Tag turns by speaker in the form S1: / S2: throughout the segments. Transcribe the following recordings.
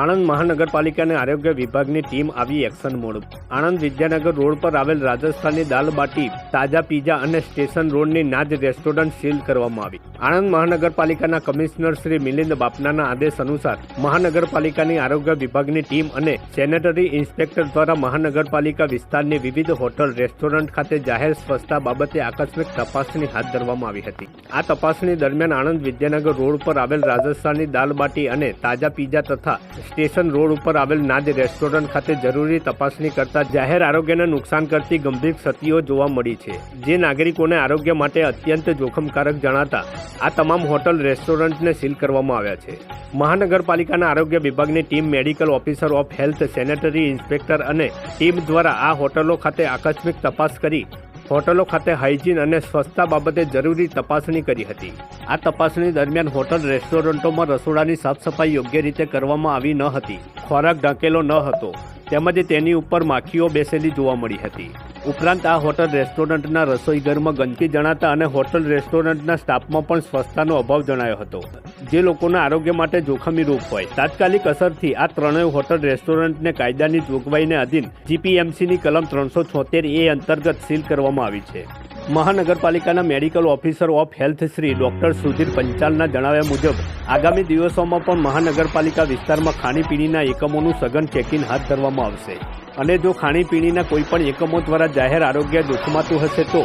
S1: આણંદ મહાનગરપાલિકાની આરોગ્ય વિભાગની ટીમ આવી action mode. Anand Vidyanagar road પર આવેલ રાજસ્થાની દાલ બાટી, તાજા પીઝા અને સ્ટેશન રોડની નાજ રેસ્ટોરન્ટ સીલ કરવામાં આવી. આણંદ મહાનગરપાલિકાના કમિશનર શ્રી મિલિંદ બાપનાના આદેશ અનુસાર મહાનગરપાલિકાની આરોગ્ય વિભાગની ટીમ અને સેનેટરી ઇન્સ્પેક્ટર દ્વારા મહાનગરપાલિકા વિસ્તારની વિવિધ હોટલ, રેસ્ટોરન્ટ ખાતે જાહેર સ્વચ્છતા બાબતે આકસ્મિક તપાસણી હાથ ધરવામાં આવી હતી. આ તપાસણી દરમિયાન આણંદ વિદ્યાનગર રોડ પર આવેલ રાજસ્થાની દાલ બાટી અને તાજા પીઝા તથા સ્ટેશન રોડ ઉપર આવેલ નાજ રેસ્ટોરન્ટ ખાતે જરૂરી તપાસણી કરતા જાહેર આરોગ્યને નુકસાન કરતી ગંભીર ક્ષતિઓ જોવા મળી છે. જે નાગરિકોને આરોગ્ય માટે અત્યંત જોખમકારક જણાતા, આ તમામ હોટલ રેસ્ટોરન્ટને સીલ કરવામાં આવ્યા છે. મહાનગરપાલિકાના આરોગ્ય વિભાગની team, medical officer of health, sanitary inspector અને ટીમ દ્વારા આ હોટલો ખાતે આકસ્મિક તપાસ કરી હોટલો ખાતે હાઇજીન અને સ્વચ્છતા બાબતે જરૂરી તપાસણી કરી હતી. આ તપાસણી દરમિયાન હોટલ રેસ્ટોરન્ટોમાં રસોડાની સાફ સફાઈ યોગ્ય રીતે કરવામાં આવી ન હતી. ખોરાક ઢાંકેલો ન હતો. તેમજ તેની ઉપર માખીઓ બેસેલી જોવા મળી હતી. ઉપરાંત આ હોટલ રેસ્ટોરન્ટના રસોઈઘરમાં ગંદકી જણાતા અને હોટલ રેસ્ટોરન્ટના સ્ટાફમાં પણ સ્વચ્છતાનો અભાવ જણાયો હતો. જે લોકોના આરોગ્ય માટે જોખમી રૂપ હોય. તાત્કાલિક અસરથી આ ત્રણેય હોટલ રેસ્ટોરન્ટને કાયદાની જોગવાઈને અધીન જીપીએમસીની કલમ ત્રણસો છોતેર એ અંતર્ગત સીલ કરવામાં આવી છે. મહાનગરપાલિકાના medical officer of health Shri doctor Sudhir પંચાલના જણાવ્યા મુજબ, આગામી દિવસોમાં પણ મહાનગરપાલિકા વિસ્તારમાં ખાણીપીણીના એકમોનું સઘન ચેકિંગ હાથ ધરવામાં આવશે. અને જો ખાણીપીણીના કોઈપણ એકમો દ્વારા જાહેર આરોગ્ય જોખમાતું હશે તો,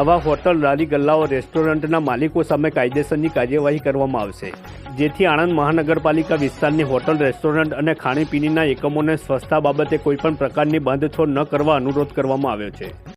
S1: આવા હોટલ લારી ગલ્લાઓ રેસ્ટોરન્ટના માલિકો સામે કાયદેસરની કાર્યવાહી કરવામાં આવશે. જેથી આણંદ મહાનગરપાલિકા વિસ્તારની હોટલ, રેસ્ટોરન્ટ અને ખાણીપીણીના એકમોને સ્વચ્છતા બાબતે કોઈપણ પ્રકારની બાંધછોડ ન કરવા અનુરોધ કરવામાં આવ્યો છે.